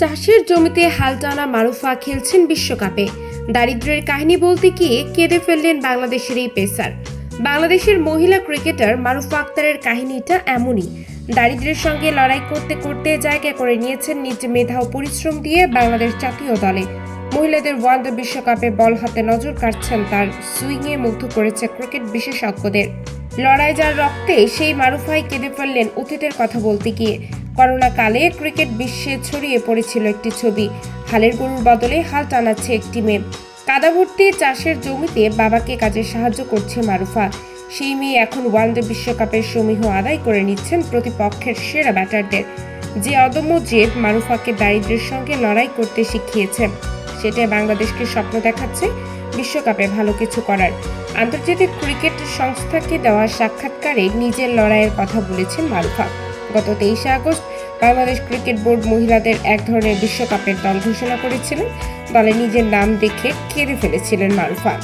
চাষের জমিতে হাল টানা মারুফা খেলছেন বিশ্বকাপে। দারিদ্র্যের কাহিনী বলতে গিয়ে কেঁদে ফেললেন বাংলাদেশের এই পেসার। বাংলাদেশের মহিলা ক্রিকেটার মারুফা আক্তারের কাহিনীটা এমনই। দারিদ্র্যের সঙ্গে লড়াই করতে করতে জায়গা করে নিয়েছেন নিজ মেধা ও পরিশ্রম দিয়ে বাংলাদেশ জাতীয় দলে। মহিলাদের ওয়ানডে বিশ্বকাপে বল হাতে নজর কাটছেন তার সুইংয়ে মুগ্ধ করেছে ক্রিকেট বিশেষজ্ঞদের। লড়াই যার রক্তে, সেই মারুফাই কেঁদে ফেললেন অতীতের কথা বলতে গিয়ে। করোনা কালে ক্রিকেট বিশ্বে ছড়িয়ে পড়েছিল একটি ছবি। হালের গরুর বদলে হাল টানাচ্ছে একটি মেয়ে। কাদা ভর্তি চাষের জমিতে বাবাকে কাজে সাহায্য করছে মারুফা। সেই মেয়ে এখন ওয়ানডে বিশ্বকাপের সমীহ আদায় করে নিচ্ছেন প্রতিপক্ষের সেরা ব্যাটারদের। যে অদম্য জেদ মারুফাকে দারিদ্র্যের সঙ্গে লড়াই করতে শিখিয়েছে। সেটাই বাংলাদেশকে স্বপ্ন দেখাচ্ছে বিশ্বকাপে ভালো কিছু করার। আন্তর্জাতিক ক্রিকেট সংস্থাকে দেওয়া সাক্ষাৎকারে নিজের লড়াইয়ের কথা বলেছেন মারুফা। গত তেইশে আগস্ট বাংলাদেশ ক্রিকেট বোর্ড মহিলাদের এক ধরনের বিশ্বকাপের দল ঘোষণা করেছিলেন। দলে নিজের নাম দেখে কেঁদে ফেলেছিলেন মারুফা।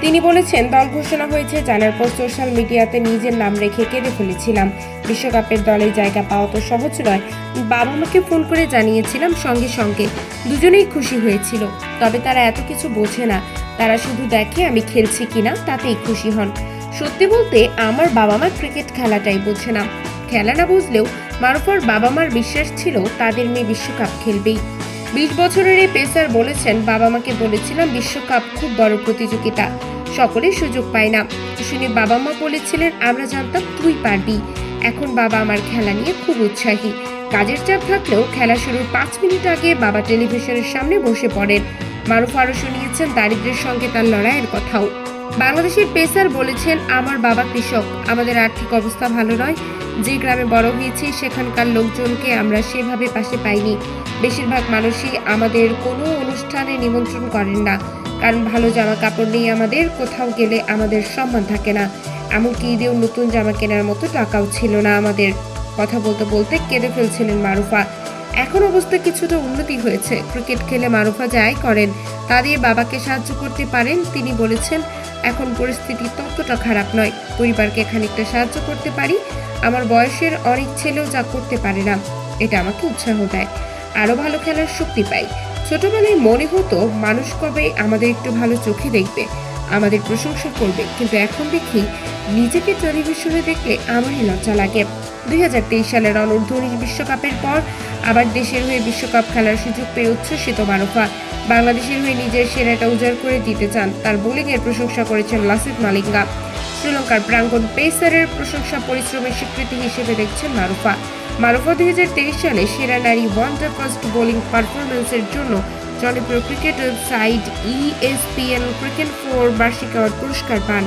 তিনি বলেছেন, দল ঘোষণা হয়েছে, জানার পর সোশ্যাল মিডিয়াতে নিজের নাম রেখে কেঁদে ফেলেছিলাম। বিশ্বকাপের দলে জায়গা পাওয়া তো সহজ নয়। বাবা মাকে ফোন করে জানিয়েছিলাম সঙ্গে সঙ্গে। দুজনেই খুশি হয়েছিল। তবে তারা এত কিছু বোঝে না। তারা শুধু দেখে আমি খেলছি কিনা, তাতেই খুশি হন। সত্যি বলতে, আমার বাবা মা ক্রিকেট খেলাটাই বোঝে না। খেলা না বুঝলেও, মারুফার বাবা মার বিশ্বাস ছিল তাদের মেয়ে বিশ্বকাপ খেলবেই। বিশ বছরের এই পেসার বলেছেন বাবা মাকে বলেছিলাম বিশ্বকাপ খুব বড় প্রতিযোগিতা। সকলে সুযোগ পায় না। শুনে বাবা মা বলেছিলেন, আমরা জানতাম তুই পারবি। এখন বাবা আমার খেলা নিয়ে খুব উৎসাহী। কাজের চাপ থাকলেও খেলা শুরুর পাঁচ মিনিট আগে বাবা টেলিভিশনের সামনে বসে পড়েন। মারুফ আরও শুনিয়েছেন দারিদ্র্যের সঙ্গে তার লড়াইয়ের কথাও। বাংলাদেশের পেসার বলেছেন, আমার বাবা কৃষক, আমাদের আর্থিক অবস্থা ভালো নয়। যে গ্রামে বড় হয়েছি, সেখানকার লোকজনকে আমরা সেভাবে পাশে পাইনি। বেশিরভাগ মানুষই আমাদের কোনো অনুষ্ঠানে নিমন্ত্রণ করেন না। কারণ ভালো জামা কাপড় নেই আমাদের, কোথাও গেলে আমাদের সম্মান থাকে না। এমনকি ঈদেও নতুন জামা কেনার মতো টাকাও ছিল না আমাদের। কথা বলতে বলতে কেঁদে ফেলছিলেন মারুফা। এখন অবস্থা কিছুটা উন্নতি হয়েছে। ক্রিকেট খেলে মারুফা যাই করেন, তা দিয়ে বাবাকে সাহায্য করতে পারেন, তিনি বলেছেন, এখন পরিস্থিতি ততটা খারাপ নয়। পরিবারকে খানিকটা সাহায্য করতে পারি। আমার বয়সের অনেক ছেলেও যা করতে পারে না, এটা আমাকে উৎসাহ দেয়। আরও ভালো খেলার শক্তি পাই। ছোটবেলায় মনে হতো মানুষ কবে আমাদের একটু ভালো চোখে দেখবে, আমাদের প্রশংসা করবে। কিন্তু এখন দেখি নিজেকে টেলিভিশনে দেখলে আমারই লজ্জা লাগে। দুই হাজার সালের অনূর্ধ্ব বিশ্বকাপের পর আবার দেশের হয়ে বিশ্বকাপ খেলার সুযোগ পেয়ে উচ্ছ্বসিত মারুফা। বাংলাদেশের হয়ে নিজের সেরাটা উজাড় করে দিতে চান তার বোলিংয়ের প্রশংসা করেছেন লাসিত মালিঙ্গা। শ্রীলঙ্কার প্রাঙ্গণ পেসারের প্রশংসা পরিশ্রমের স্বীকৃতি হিসেবে দেখছেন মারুফা। মারুফা দুই সালে সেরা নারী ওয়ান্ডার ফার্স্ট বোলিং পারফরমেন্সের জন্য জনপ্রিয় cricket website ESPN cricket four বার্ষিক অ্যাওয়ার্ড পুরস্কার পান।